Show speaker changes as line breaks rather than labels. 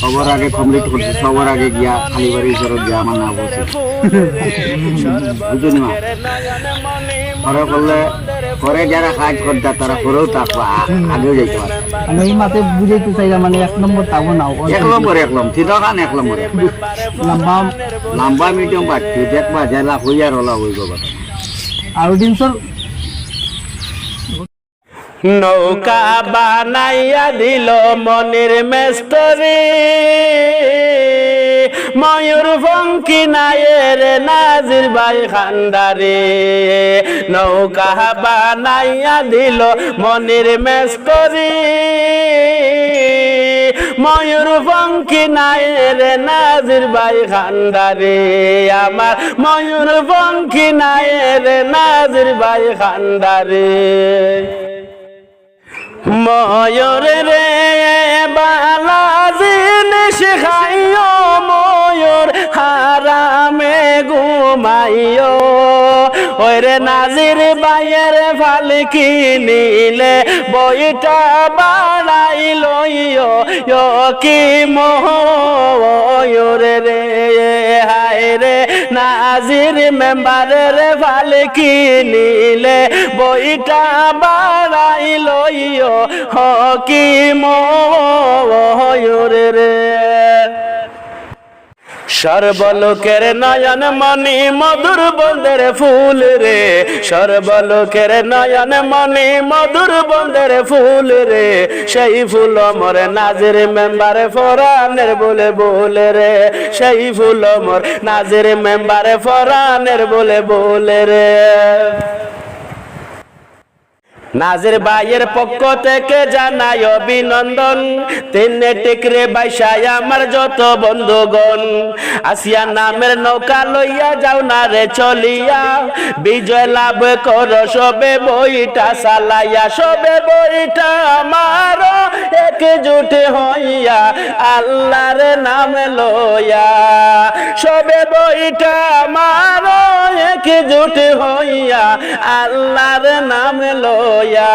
সবার আগে কমপ্লিট করছে সবার আগে গিয়া খালিবাড়ি চরত গিয়া আমার না বলছে। বুঝলি মা? পরে করলে পরে যারা কাজ করতে তারা করেও থাকব আগেও যাইতে পারে।
আমি এই মাতে বুঝাইতে চাইলাম মানে এক নম্বর তাবো না
এক নম্বর এক নম্বর তিন খান এক নম্বর।
লম্বা
লম্বা মিডিয়াম বাড়ছে দেখবা জেলা হইয়ার হলা হইব।
আর দিন স্যার
নৌকা বানাইয়া দিল মনির মেস্তরি। ময়ূর ফঙ্কি নায়ের নাজির ভাই খান্দারে। নৌকা বানাইয়া দিল মনির মেস্তরি। ময়ূর ফঙ্কি নায়ের নাজির ভাই খান্দারে। আমার ময়ূর ফঙ্কি নায়ের নাজির ভাই খান্দারে। ময়ূর রে বালা জিনিস খাইও ময়ূর, হারামে ঘুমাইও। রে নাজির বাইয়ের ফাল কিনিলে বইটা বাড়াই লইও কি ময়ূর রে। রে নাজির মেম্বারের ফাল কিনিলে বইটা বাড়াই লইও হকি ময়ূর রে সর্বলোকের নয়ন মণি মধুর বন্দের ফুল রে। সর্বলোকের নয়ন মণি মধুর বন্দের ফুল রে। সেই ফুল মোর নাজির মেম্বার ফরানের বলে বলে রে। সেই ফুল মোর নাজির মেম্বার ফরানের বলে বলে রে। নাজির ভাইয়ের পক্ষ থেকে জানাই অভিনন্দন। তিনে টিকরে বাইসায় আমার যত বন্ধুগণ। আসিয়া নামের নৌকা লইয়া যাও না রে চলিয়া। বিজয় লাভ কর, সবে বইটা চালাইয়া, সবে বইটা আমার একজুট হইয়া আল্লাহর নাম লইয়া, সবে বইটা আমার একজুট হইয়া আল্লাহর নাম লইয়া।